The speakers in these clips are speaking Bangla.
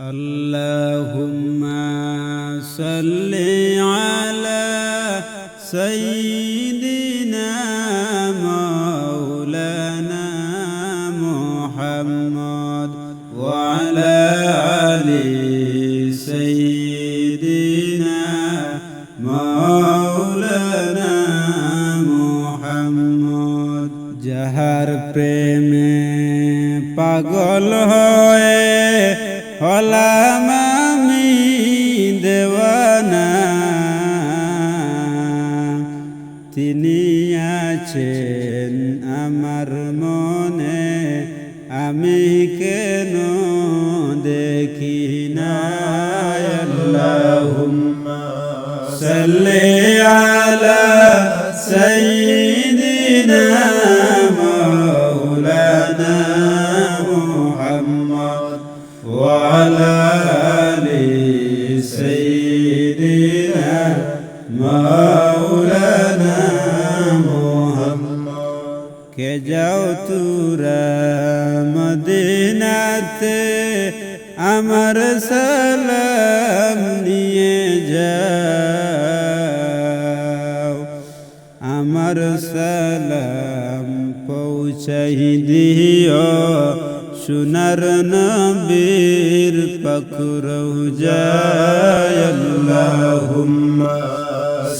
اللهم صل على سيدنا مولانا محمد وعلى آل سيدنا مولانا محمد যাহার প্রেমে পাগল হয়ে হলাম আমি দেওয়ানা। তিনি আছেন কে যাও তুরা মদিনাতে আমার সালাম নিয়ে যাও। আমার সালাম পৌঁছাই দিও সোনার নবীর পকুরৌ যায় আল্লাহুম্মা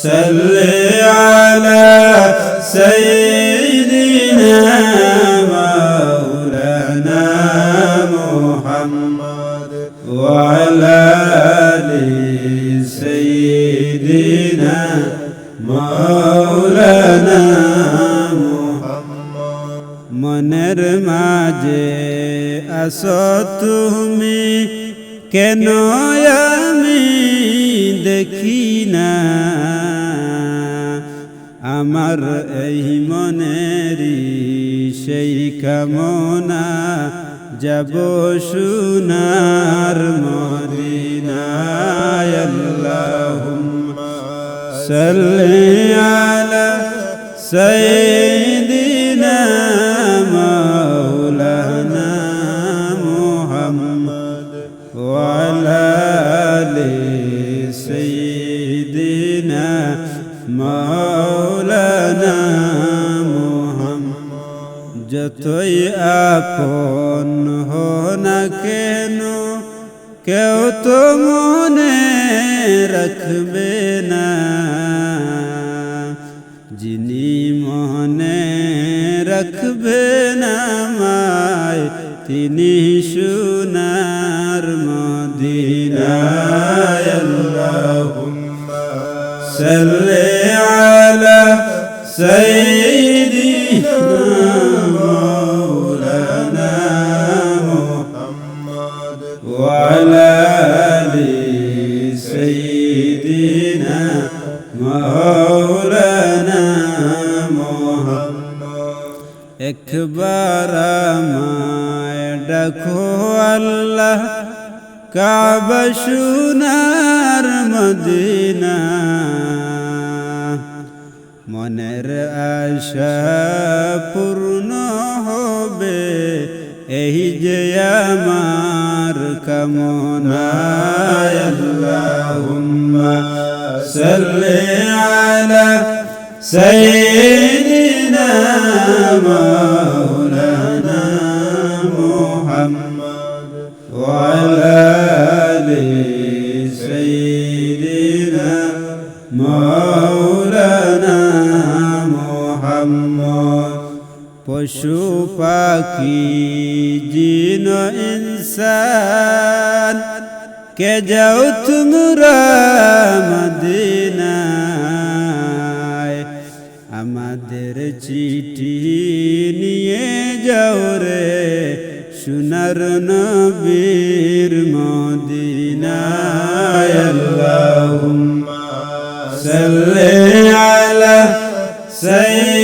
সাল্লি আলা সাইয়্যিদিনা মাওলানা মুহাম্মদ ওয়া আলা আলি সাইয়্যিদিনা মাওলানা মুহাম্মদ মনের মাঝে আসো তুমি, কেন আমি দেখি না? আমার এই মনেরি সেই কামনা যাব সুনার মদিনায় আল্লাহুম্মা সাল্লি আলা সাইয়্যিদিনা যতই আপন হো না কেন? কেউ তো মনে রাখবে না। যিনি মনে রাখবে না মায় তিনি সোনার মদিনায় আল্লাহুম্মা সাল্লি আলা ডাকো আল্লাহ কাবা সোনার মদিনা। মনের আশা পূর্ণ হবে, এই যে আমার কামনা। আল্লাহুম্মা সাল্লি আলা সাইয়্যিদিনা মাওলানা সাইয়্যিদিনা মাওলানা মুহাম্মদ পশু পাখি, জিন, ইনসান, কে যাও তোমরা মদিনায়? আমাদের চিঠি নিয়ে যাও রে, সোনার নবীর মদিনায় আল্লাহুম্মা সাল্লি আলা সাইয়্যিদিনা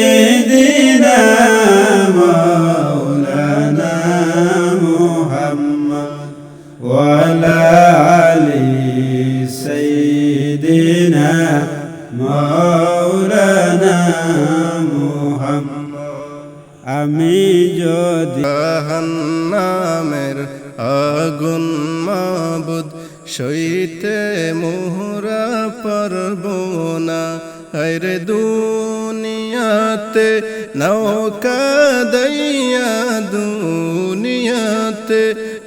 দুনিয়াতে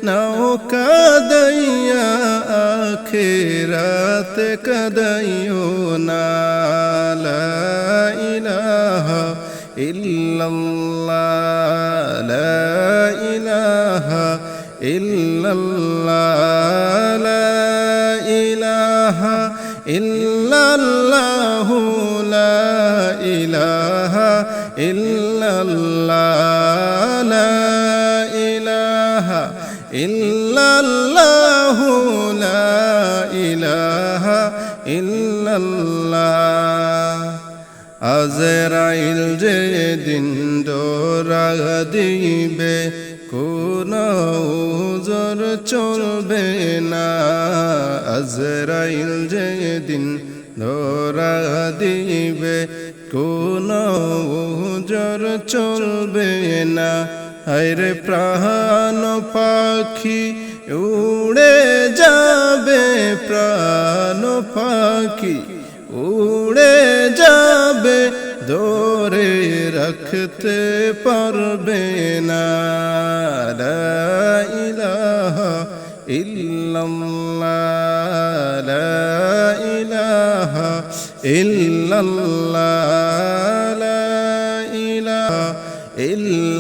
নৌকা দইয়া আখেরাত কদাইও না। ইলাহা ইল্লাল্লাহ লা ইলাহা ইল্লাল্লাহ লা ইলাহা ইল্লাল্লাহ লা ইলাহা আজরাইল যে দিন দোরা দিবে, কোন উজর চলবে না। আজরাইল যে দিন দোরা দিবে, কোন উজর চলবে না। হায়রে প্রাণ পাখি, উড়ে যাবে প্রাণ পাখি, উড়ে যাবে দৌড়ে রাখতে পারবে না। লা ইলাহা ইল্লাল্লাহ।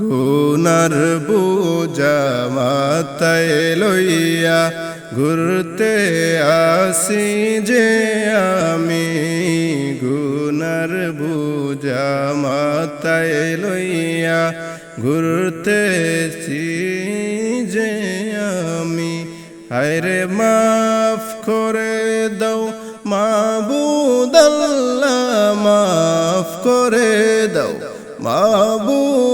গুনার বুজা মাতায় লইয়া ঘুরতে আসি যে আমি। গুনার বুজা মাতায় লইয়া ঘুরতে যে আমি। হায়রে মাফ করে দাও মাবুদাল্লাহ মাফ করে দাও মাবুদাল্লাহ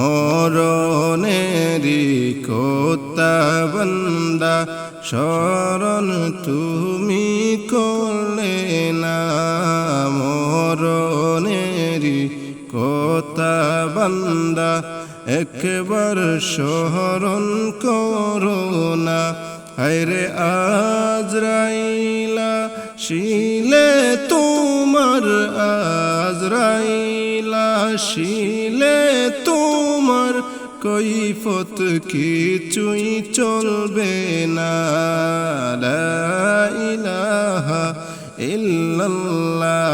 মরণেরি কোতা বন্দা, শরণ তুমি করলে না। মরণেরি কোতা বন্দা, একবার শরণ করোনা হায়রে আজরাইলা, শিলে তোমার আজরাইলা, শিলে তোমার কৈফত কিছুই চলবে না। ইলাহা ইল্লাল্লাহ।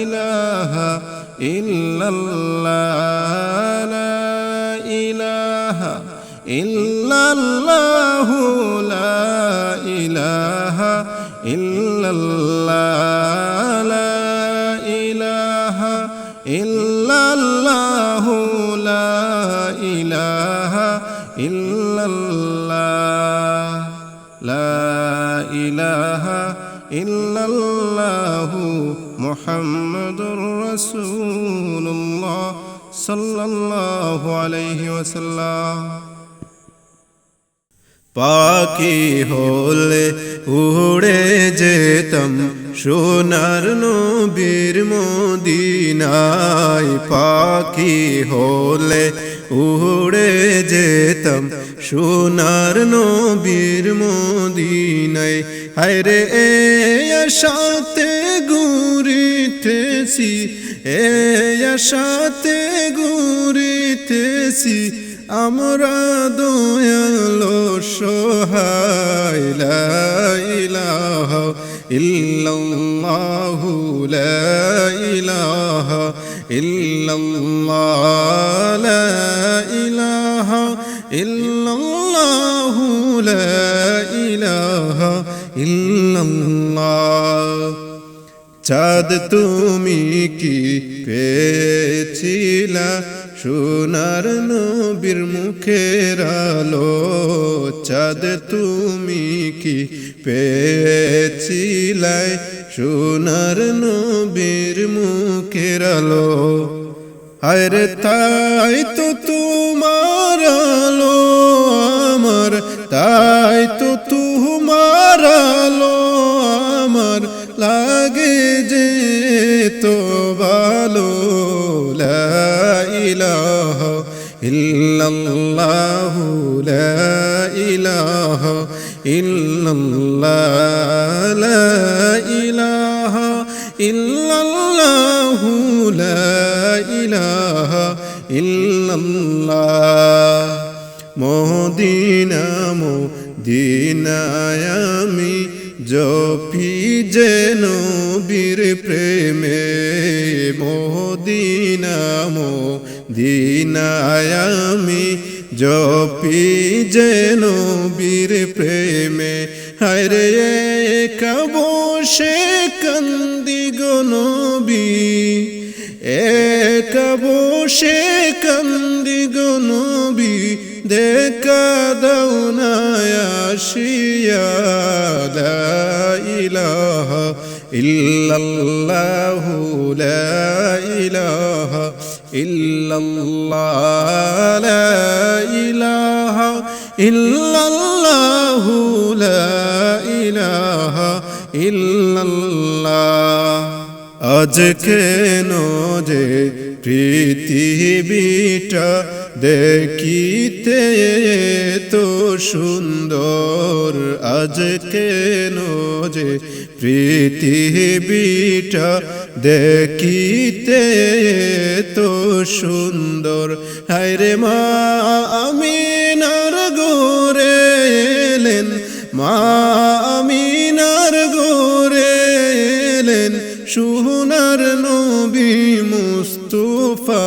ইলাহা ইল্লাল্লাহ। ইলাহা ইল্লাল্লাহ। লা ইলাহা ইল্লাল্লাহ। ইলাহা ইল্লাল্লাহ। লা ইলাহা ইল্লাল্লাহ। লা ইলাহা ইল্লাল্লাহু মুহাম্মাদুর রাসূলুল্লাহ সাল্লাল্লাহু আলাইহি ওয়াসাল্লাম। পাখি হলে উড়ে যেতাম। সোনার নবীর মদিনায় পাখি হলে উড়ে যেতাম। সোনার নবীর মদিনায়, হায়রে এ সাথে ঘুরিতেছি এ সাথে ঘুরিতেছি আমরা দয়ালো সোহাই লা ইলাহা ইল্লাল্লাহু লা ইলাহা ইল্লাল্লাহ লা ইলাহা ইল্লাল্লাহু লা ইলাহা ইল্লাল্লাহ। চাঁদ তুমি কি পেয়েছিলা? সোনার নবীর মুখের আলো। চাঁদ তুমি কি পেয়েছিলাই সোনার নবীর মুখের আলো। আরে তাই তো তোমার আলো আমার, তাই তো তোমার আলো আমার লাগে যে তো ভালো। ইলাহা ইল্লাল্লাহু, লা ইলাহা ইল্লাল্লাহ জপি যেন বীর প্রেমে মদিনা মদিনায় আমি জপি যেন বীর প্রেমে। হরে কবসে কান্দি গনবী এক বসে আসিয়া লা ইলাহা ইল্লাল্লাহু লা ইলাহা ইল্লাল্লাহ লা ইলাহা ইল্লাল্লাহু লা ইলাহা ইল্লাল্লাহ আজ কেন যে পৃথিবীটা দেখিতে তো সুন্দর, আজ কেন যে পৃথিবীটা দেখিতে তো সুন্দর? হায়রে মা আমিনার গোরে এলেন, মা আমিনার গোরে এলেন, সুনার নবী মুস্তুফা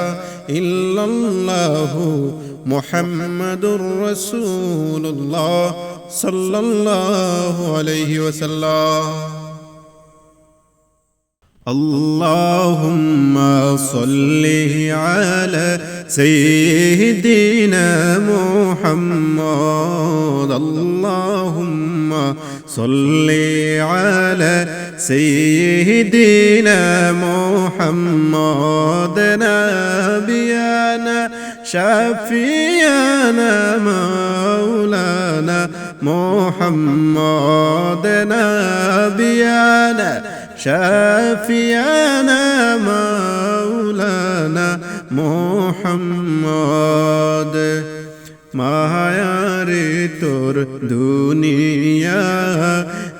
إلا الله محمد رسول الله صلى الله عليه وسلم. اللهم صل على سيدنا محمد. اللهم صل على سيدنا محمد نبينا شفيعنا مولانا محمد نبينا شافيانا مولانا محمد মায়ারে তোর দুনিয়া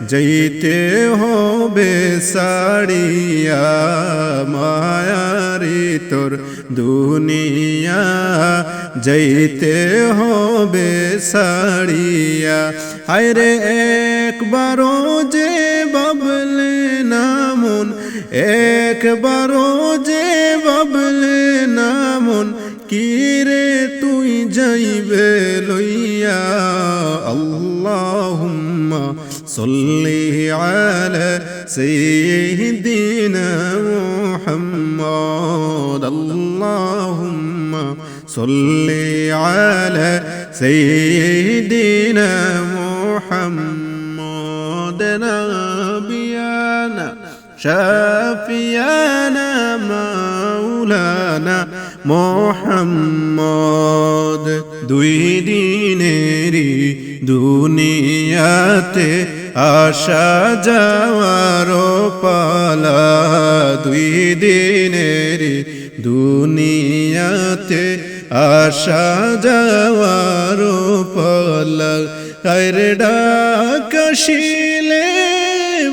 যাইতে হবে সাড়িয়া মায়ারে তোর দুনিয়া, যাইতে হবে সাড়িয়া হায়রে একবারও যে বাবলে নামন একবারও যে বাবলে নামন কিরে তুই যাইবে লইয়া? আল্লাহুম্মা صل على سيدنا محمد اللهم صل على سيدنا محمد نبينا شافينا مولانا মোহাম্মদ দুই দিনেরই দুনিয়াতে আসা যাওয়ার পালা দুই দিনের দুনিয়াতে আসা যাওয়ার পালা। আরে ডাকাশিলে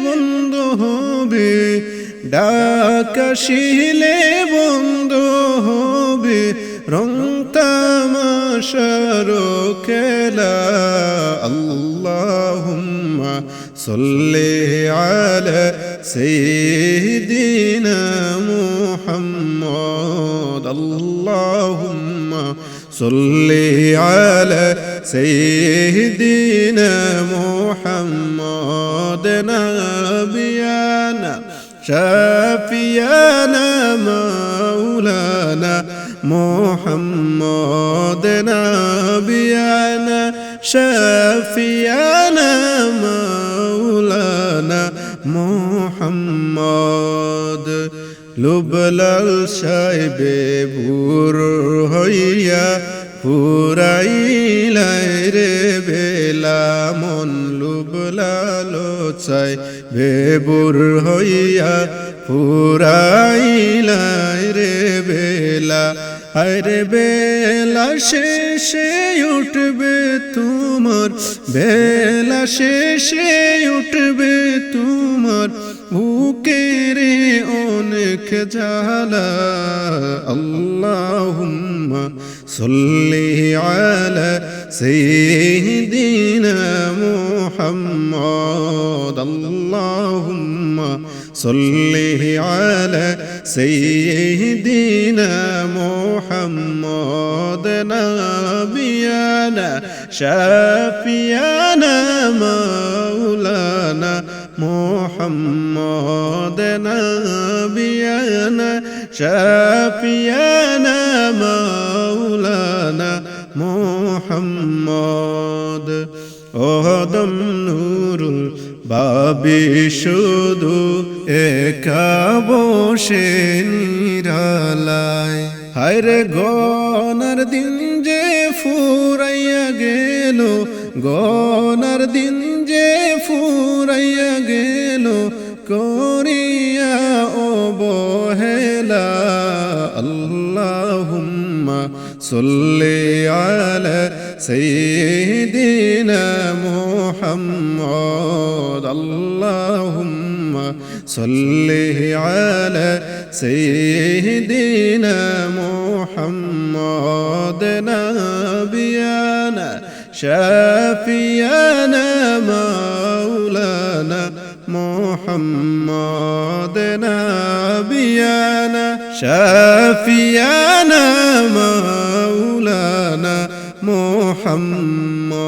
বন্ধ হবে ডাকাশিলে বন্ধ হবে। رنتا ما رو لا اللهم صل على سيدنا محمد. اللهم صل على سيدنا محمد. نبينا شافينا من محمد نبينا شافيانا مولانا محمد লুবলাল সাহেবে ভুর হইয়া ফুরাইলাই রে বেলা মন লুবলাল চাই বেবুর হইয়া ফুরাইলাই রে বেলা আরে বেলা শেষে উঠবে তোমার বেলা শেষে উঠবে তোমার বুকের অনেক জ্বালা আল্লাহুম্মা সাল্লি আলা সাইয়্যিদিনা মুহাম্মদ আল্লাহুম্মা সাল্লি আলা সাইয়্যিদিনা মুহাম্মদ নাবিয়ানা শাফিয়ানা মাওলানা محمد نبينا شافينا مولانا محمد অদম নুরুল বাবে শুধু একা বসে নিরালায় হায়রে গনার দিন যে ফুরাইয়া গেল, গনার দিন যে ফুরাইয়া গেল, করিয়া অবহেলা। আল্লাহুম্মা সাল্লি আলা সাইয়্যিদিনা মুহাম্মদ। আল্লাহুম্মা صله على سيدنا محمد نبينا شافينا مولانا محمد نبينا شافينا مولانا محمد.